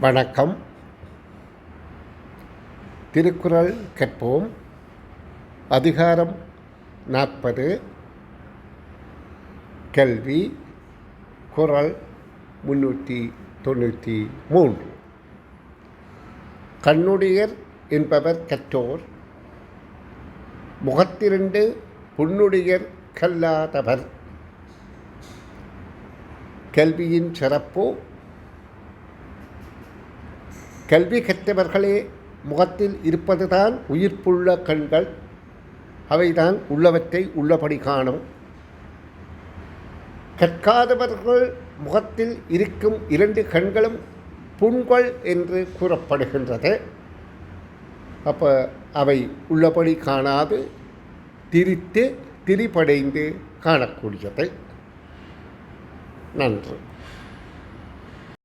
வணக்கம். திருக்குறள் கேட்போம். அதிகாரம் நாற்பது. கல்வி குறள் முன்னூற்றி தொண்ணூற்றி மூன்று. கண்ணுடையர் என்பவர் கற்றோர். முகத்திரண்டு புண்ணுடையர் கல்லாதவர். கல்வியின் சிறப்பு கல்வி கற்றவர்களே முகத்தில் இருப்பதுதான் உயிர்ப்புள்ள கண்கள். அவைதான் உள்ளவற்றை உள்ளபடி காணும். கற்காதவர்கள் முகத்தில் இருக்கும் இரண்டு கண்களும் புண்கள் என்று கூறப்படுகின்றது. அப்போ அவை உள்ளபடி காணாது திரித்து திரிபடைந்து காணக்கூடியதை நன்று.